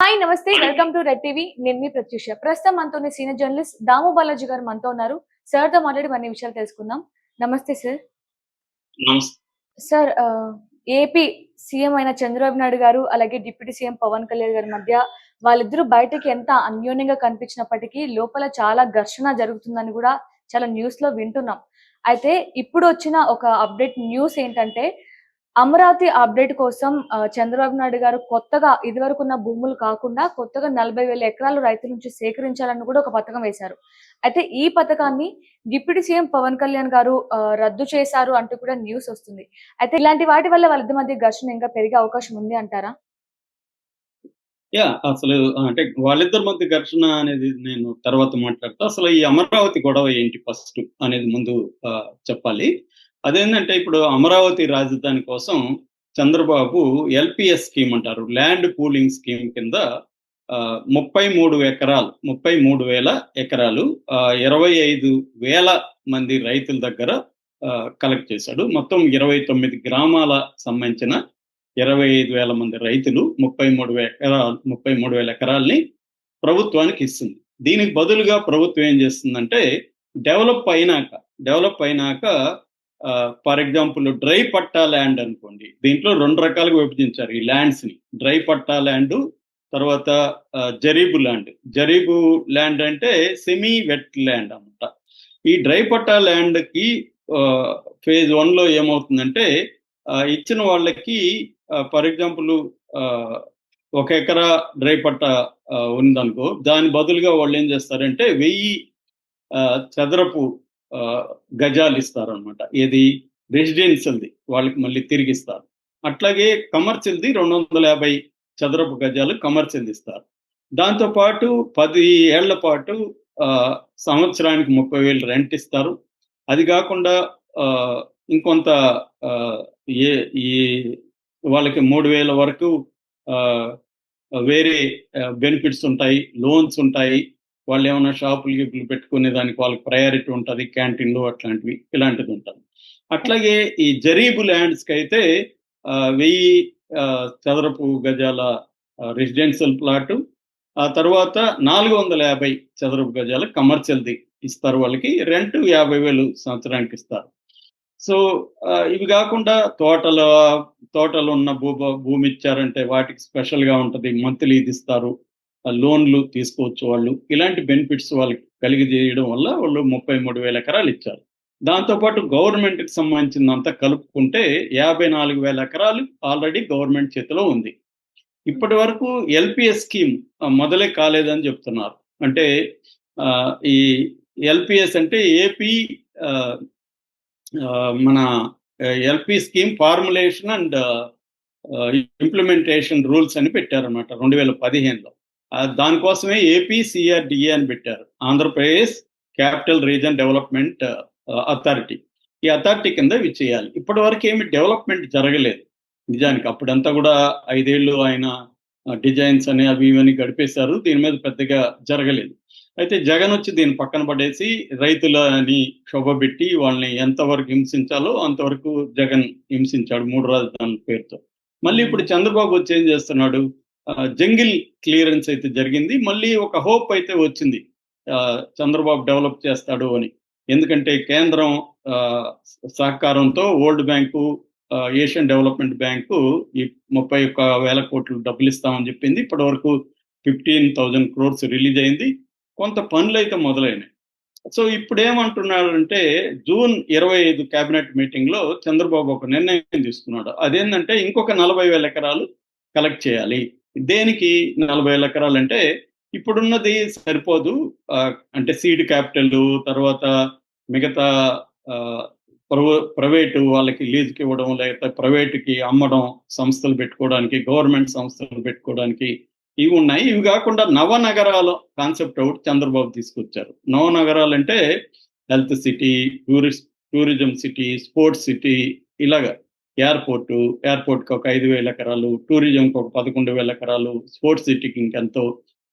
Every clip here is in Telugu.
హాయ్ నమస్తే వెల్కమ్ టు రెడ్ టీవీ. నేను మీ ప్రత్యూష. ప్రస్తుతం మనతోనే సీనియర్ జర్నలిస్ట్ దాము బాలాజీ గారు మనతో ఉన్నారు. సార్తో మాట్లాడి మరిన్ని విషయాలు తెలుసుకుందాం. నమస్తే సార్. సార్ ఏపీ సీఎం అయిన చంద్రబాబు నాయుడు గారు అలాగే డిప్యూటీ సీఎం పవన్ కళ్యాణ్ గారి మధ్య వాళ్ళిద్దరూ బయటకి ఎంత అన్యోన్యంగా కనిపించినప్పటికీ లోపల చాలా ఘర్షణ జరుగుతుందని కూడా చాలా న్యూస్లో వింటున్నాం. అయితే ఇప్పుడు వచ్చిన ఒక అప్డేట్ న్యూస్ ఏంటంటే అమరావతి అప్డేట్ కోసం చంద్రబాబు నాయుడు గారు కొత్తగా ఇదివరకు ఉన్న భూములు కాకుండా కొత్తగా నలభై వేల ఎకరాలు రైతుల నుంచి సేకరించాలని కూడా ఒక పథకం వేశారు. అయితే ఈ పథకాన్ని డిప్యూటీ సీఎం పవన్ కళ్యాణ్ గారు రద్దు చేశారు అంటూ కూడా న్యూస్ వస్తుంది. అయితే ఇలాంటి వాటి వల్ల వాళ్ళ మధ్య ఘర్షణ ఇంకా పెరిగే అవకాశం ఉంది అంటారా? యా అసలు అంటే వాళ్ళిద్దరి మధ్య ఘర్షణ అనేది నేను తర్వాత మాట్లాడతా. అసలు ఈ అమరావతి గొడవ ఏంటి ఫస్ట్ అనేది ముందు చెప్పాలి. అదేంటంటే ఇప్పుడు అమరావతి రాజధాని కోసం చంద్రబాబు ఎల్పిఎస్ స్కీమ్ అంటారు. ల్యాండ్ పూలింగ్ స్కీమ్ కింద ముప్పై మూడు ఎకరాలు ముప్పై మూడు వేల ఎకరాలు ఇరవై ఐదు వేల మంది రైతుల దగ్గర కలెక్ట్ చేశాడు. మొత్తం ఇరవై తొమ్మిది గ్రామాల సంబంధించిన ఇరవై ఐదు వేల మంది రైతులు ముప్పై మూడు ఎకరాలు ముప్పై మూడు వేల ఎకరాల్ని ప్రభుత్వానికి ఇస్తుంది. దీనికి బదులుగా ప్రభుత్వం ఏం చేస్తుందంటే డెవలప్ అయినాక డెవలప్ అయినాక for example dry patta land అనుకోండి దీంట్లో రెండు రకాలుగా విభజించారు ఈ ల్యాండ్స్ని. డ్రై పట్టా ల్యాండ్ తర్వాత జరీబు ల్యాండ్. జరీబు ల్యాండ్ అంటే సెమీ వెట్ ల్యాండ్ అన్నమాట. ఈ డ్రై పట్టా ల్యాండ్కి ఫేజ్ వన్లో ఏమవుతుందంటే ఇచ్చిన వాళ్ళకి ఫర్ ఎగ్జాంపుల్ ఒక ఎకరా డ్రై పట్టా ఉందనుకో దాని బదులుగా వాళ్ళు ఏం చేస్తారంటే వెయ్యి ఆ, చదరపు గజాలు ఇస్తారనమాట ఏది? రెసిడెన్షియల్ది. వాళ్ళకి మళ్ళీ తిరిగి ఇస్తారు అట్లాగే కమర్షియల్ది రెండు వందల యాభై చదరపు గజాలు కమర్షియల్ ఇస్తారు. దాంతో పాటు పది ఏళ్ళ పాటు ఆ, సంవత్సరానికి ముప్పై వేలు రెంట్ ఇస్తారు. అది కాకుండా ఇంకొంత ఆ, ఏ ఈ వాళ్ళకి మూడు వేల వరకు వేరే బెనిఫిట్స్ ఉంటాయి లోన్స్ ఉంటాయి. వాళ్ళు ఏమైనా షాపులు గిప్పులు పెట్టుకునే దానికి వాళ్ళకి ప్రయారిటీ ఉంటుంది క్యాంటీన్లు అట్లాంటివి ఇలాంటిది ఉంటుంది. అట్లాగే ఈ జరీబు ల్యాండ్స్కి అయితే ఆ, వెయ్యి ఆ, చదరపు గజాల రెసిడెన్షియల్ ప్లాట్ ఆ తర్వాత నాలుగు వందల యాభై చదరపు గజాల కమర్షియల్ది ఇస్తారు వాళ్ళకి రెంట్ యాభై వేలు సంవత్సరానికి ఇస్తారు. సో ఇవి కాకుండా తోటల తోటలు ఉన్న భూ భూమి ఇచ్చారంటే వాటికి స్పెషల్గా ఉంటది మంత్లీ ఇది ఇస్తారు. లోన్లు తీసుకోవచ్చు వాళ్ళు. ఇలాంటి బెనిఫిట్స్ వాళ్ళకి కలిగజేయడం వల్ల వాళ్ళు ముప్పై మూడు వేల ఎకరాలు ఇచ్చారు. దాంతోపాటు గవర్నమెంట్కి కలుపుకుంటే యాభై నాలుగు వేల ఎకరాలు ఆల్రెడీ గవర్నమెంట్ చేతిలో ఉంది. ఇప్పటి వరకు ఎల్పిఎస్ స్కీమ్ మొదలే కాలేదని చెప్తున్నారు. అంటే ఈ ఎల్పిఎస్ అంటే ఏపీ ఆ, మన LP scheme formulation and implementation rules అని పెట్టారన్నమాట రెండు వేల పదిహేనులో. దానికోసమే ఏపీ సిఆర్డిఏ అని పెట్టారు. Andhra Pradesh capital region development authority. ఈ అథారిటీ కింద ఇవి చేయాలి. ఇప్పటి వరకు ఏమి డెవలప్మెంట్ జరగలేదు. నిజానికి అప్పుడంతా కూడా ఐదేళ్ళు ఆయన డిజైన్స్ అని అవి ఇవన్నీ గడిపేశారు. దీని మీద పెద్దగా జరగలేదు. అయితే జగన్ వచ్చి దీన్ని పక్కన పడేసి రైతులని క్షోభబెట్టి వాళ్ళని ఎంతవరకు హింసించాలో అంతవరకు జగన్ హింసించాడు మూడు రాజధానుల పేరుతో. మళ్ళీ ఇప్పుడు చంద్రబాబు వచ్చి ఏం చేస్తున్నాడు? జంగిల్ క్లియరెన్స్ అయితే జరిగింది. మళ్ళీ ఒక హోప్ అయితే వచ్చింది. చంద్రబాబు డెవలప్ చేస్తాడు అని. ఎందుకంటే కేంద్రం సహకారంతో world bank Asian development bank ఈ ముప్పై ఒక్క వేల కోట్లు డబ్బులు ఇస్తామని చెప్పింది. ఇప్పటి వరకు ఫిఫ్టీన్ థౌజండ్ క్రోర్స్ రిలీజ్ అయింది. కొంత పనులు అయితే మొదలైనాయి. సో ఇప్పుడు ఏమంటున్నాడంటే జూన్ ఇరవై ఐదు కేబినెట్ మీటింగ్లో చంద్రబాబు ఒక నిర్ణయం తీసుకున్నాడు. అదేంటంటే ఇంకొక నలభై వేల ఎకరాలు కలెక్ట్ చేయాలి. దేనికి నలభై వేల ఎకరాలు అంటే ఇప్పుడున్నది సరిపోదు. అంటే సీడ్ క్యాపిటల్ తర్వాత మిగతా ఆ, ప్రైవేటు వాళ్ళకి లీజుకి ఇవ్వడం లేకపోతే ప్రైవేటుకి అమ్మడం సంస్థలు పెట్టుకోవడానికి గవర్నమెంట్ సంస్థలు పెట్టుకోవడానికి ఇవి ఉన్నాయి. ఇవి కాకుండా నవనగరాల కాన్సెప్ట్ ఒకటి చంద్రబాబు తీసుకొచ్చారు. నవనగరాలు అంటే health city tourist tourism city sports city ఇలాగా. ఎయిర్పోర్ట్ ఎయిర్పోర్ట్కి ఒక ఐదు వేల ఎకరాలు టూరిజంకి ఒక పదకొండు వేల ఎకరాలు స్పోర్ట్స్ సిటీకి ఇంకెంతో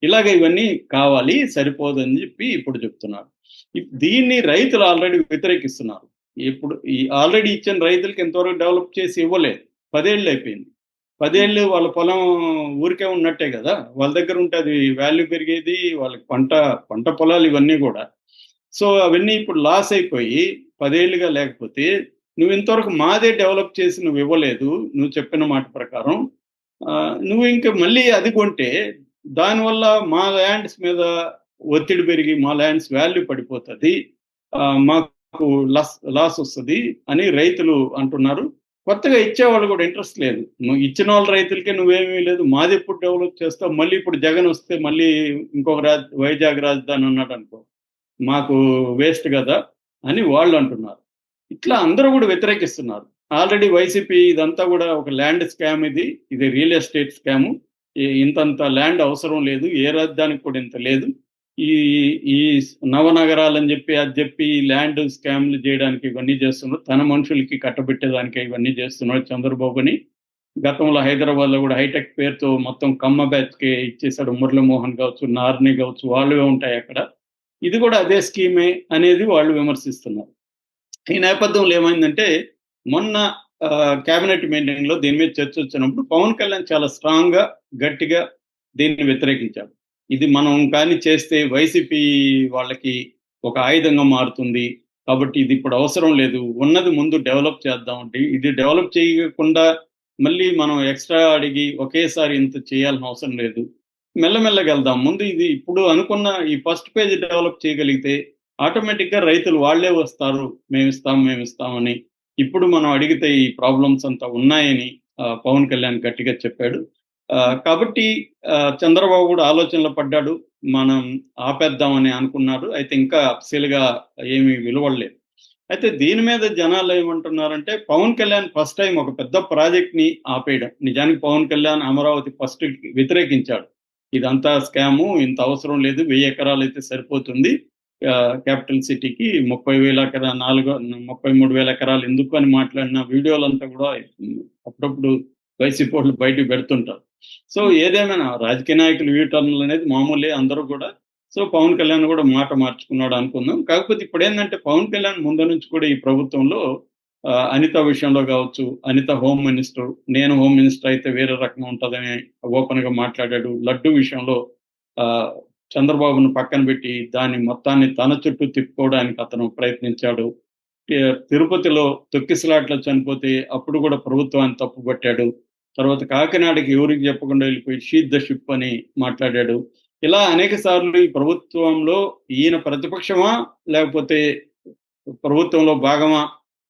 ఇలాగ ఇవన్నీ కావాలి సరిపోదని చెప్పి ఇప్పుడు చెప్తున్నారు. దీన్ని రైతులు ఆల్రెడీ వ్యతిరేకిస్తున్నారు. ఇప్పుడు ఈ ఆల్రెడీ ఇచ్చిన రైతులకి ఎంతవరకు డెవలప్ చేసి ఇవ్వలేదు. పదేళ్ళు అయిపోయింది. పదేళ్ళు వాళ్ళ పొలం ఊరికే ఉన్నట్టే కదా. వాళ్ళ దగ్గర ఉంటే అది వాల్యూ పెరిగేది వాళ్ళకి పంట పంట పొలాలు ఇవన్నీ కూడా. సో అవన్నీ ఇప్పుడు లాస్ అయిపోయి పదేళ్ళుగా లేకపోతే నువ్వు ఇంతవరకు మాదే డెవలప్ చేసి నువ్వు ఇవ్వలేదు నువ్వు చెప్పిన మాట ప్రకారం ఆ, నువ్వు ఇంకా మళ్ళీ అది కొంటే దానివల్ల మా ల్యాండ్స్ మీద ఒత్తిడి పెరిగి మా ల్యాండ్స్ వాల్యూ పడిపోతుంది మాకు లాస్ లాస్ వస్తుంది అని రైతులు అంటున్నారు. కొత్తగా ఇచ్చేవాళ్ళు కూడా ఇంట్రెస్ట్ లేదు. నువ్వు ఇచ్చిన వాళ్ళ రైతులకే నువ్వేమీ లేదు మాది ఎప్పుడు డెవలప్ చేస్తావు మళ్ళీ ఇప్పుడు జగన్ వస్తే మళ్ళీ ఇంకొక రాజ్ వైజాగ్ రాజధాని అన్నాడు అనుకో మాకు వేస్ట్ కదా అని వాళ్ళు అంటున్నారు. ఇట్లా అందరూ కూడా వ్యతిరేకిస్తున్నారు. ఆల్రెడీ వైసీపీ ఇదంతా కూడా ఒక ల్యాండ్ స్కామ్ ఇది. ఇది రియల్ ఎస్టేట్ స్కాము. ఇంతంత ల్యాండ్ అవసరం లేదు. ఏ రాజధానికి కూడా ఇంత లేదు. ఈ ఈ నవనగరాలని చెప్పి అది చెప్పి ల్యాండ్ స్కామ్లు చేయడానికి ఇవన్నీ చేస్తున్నారు. తన మనుషులకి కట్టబెట్టేదానికి ఇవన్నీ చేస్తున్నారు చంద్రబాబుని గతంలో హైదరాబాద్లో కూడా హైటెక్ పేరుతో మొత్తం కమ్మ బ్యాచ్కి ఇచ్చేసాడు మురళీమోహన్ కావచ్చు నార్ని కావచ్చు వాళ్ళవే ఉంటాయి అక్కడ. ఇది కూడా అదే స్కీమే అనేది వాళ్ళు విమర్శిస్తున్నారు. ఈ నేపథ్యంలో ఏమైందంటే మొన్న కేబినెట్ మీటింగ్లో దీని మీద చర్చ వచ్చినప్పుడు పవన్ కళ్యాణ్ చాలా స్ట్రాంగ్గా గట్టిగా దీన్ని వ్యతిరేకించాడు ఇది మనం కానీ చేస్తే వైసీపీ వాళ్ళకి ఒక ఆయుధంగా మారుతుంది. కాబట్టి ఇది ఇప్పుడు అవసరం లేదు. ఉన్నది ముందు డెవలప్ చేద్దాం. ఇది డెవలప్ చేయకుండా మళ్ళీ మనం ఎక్స్ట్రా అడిగి ఒకేసారి ఇంత చేయాల్సిన అవసరం లేదు. మెల్లమెల్లగా వెళ్దాం. ముందు ఇది ఇప్పుడు అనుకున్న ఈ ఫస్ట్ పేజ్ డెవలప్ చేయగలిగితే ఆటోమేటిక్గా రైతులు వాళ్ళే వస్తారు. మేము ఇస్తాం మేము ఇస్తామని ఇప్పుడు మనం అడిగితే ఈ ప్రాబ్లమ్స్ అంతా ఉన్నాయని పవన్ కళ్యాణ్ గట్టిగా చెప్పాడు. ఆ, కాబట్టి ఆ, చంద్రబాబు కూడా ఆలోచనలో పడ్డాడు. మనం ఆపేద్దామని అనుకున్నారు. అయితే ఇంకా అఫ్సీలుగా ఏమీ విలువడలేదు. అయితే దీని మీద జనాలు ఏమంటున్నారంటే పవన్ కళ్యాణ్ ఫస్ట్ టైం ఒక పెద్ద ప్రాజెక్ట్ని ఆపేయడం. నిజానికి పవన్ కళ్యాణ్ అమరావతి ఫస్ట్ వ్యతిరేకించాడు. ఇదంతా స్కాము ఇంత అవసరం లేదు. వెయ్యి ఎకరాలు అయితే సరిపోతుంది. క్యాపిటల్ సిటీకి ముప్పై వేల ఎకరా నాలుగు ముప్పై మూడు వేల ఎకరాలు ఎందుకు అని మాట్లాడిన వీడియోలంతా కూడా అప్పుడప్పుడు వైసీపీ వాళ్ళు బయటకు పెడుతుంటారు. సో ఏదేమైనా రాజకీయ నాయకులు యూటర్న్లు అనేది మామూలే అందరూ కూడా. సో పవన్ కళ్యాణ్ కూడా మాట మార్చుకున్నాడు అనుకుందాం. కాకపోతే ఇప్పుడు ఏంటంటే పవన్ కళ్యాణ్ ముందు నుంచి కూడా ఈ ప్రభుత్వంలో ఆ, అనిత విషయంలో కావచ్చు అనిత హోమ్ మినిస్టర్ నేను హోమ్ మినిస్టర్ అయితే వేరే రకంగా ఉంటుందని ఓపెన్గా మాట్లాడాడు. లడ్డు విషయంలో ఆ చంద్రబాబును పక్కన పెట్టి దాని మొత్తాన్ని తన చుట్టూ తిప్పుకోవడానికి అతను ప్రయత్నించాడు. తిరుపతిలో తొక్కిసలాట్లో చనిపోతే అప్పుడు కూడా ప్రభుత్వాన్ని తప్పుపట్టాడు తర్వాత కాకినాడకి ఎవరికి చెప్పకుండా వెళ్ళిపోయి షీద్ ద షిప్ అని మాట్లాడాడు. ఇలా అనేక సార్లు ఈ ప్రభుత్వంలో ఈయన ప్రతిపక్షమా లేకపోతే ప్రభుత్వంలో భాగమా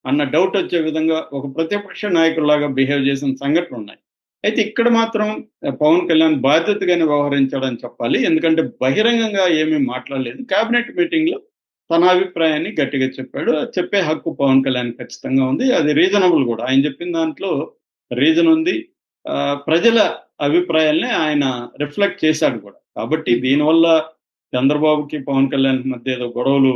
అన్న డౌట్ వచ్చే విధంగా ఒక ప్రతిపక్ష నాయకుడిలాగా బిహేవ్ చేసిన సంఘటనలు ఉన్నాయి. అయితే ఇక్కడ మాత్రం పవన్ కళ్యాణ్ బాధ్యతగానే వ్యవహరించాడని చెప్పాలి. ఎందుకంటే బహిరంగంగా ఏమీ మాట్లాడలేదు. కేబినెట్ మీటింగ్లో తన అభిప్రాయాన్ని గట్టిగా చెప్పాడు. చెప్పే హక్కు పవన్ కళ్యాణ్ ఖచ్చితంగా ఉంది. అది రీజనబుల్ కూడా. ఆయన చెప్పిన దాంట్లో రీజన్ ఉంది. ప్రజల అభిప్రాయాల్ని ఆయన రిఫ్లెక్ట్ చేశాడు కూడా. కాబట్టి దీనివల్ల చంద్రబాబుకి పవన్ కళ్యాణ్ మధ్య ఏదో గొడవలు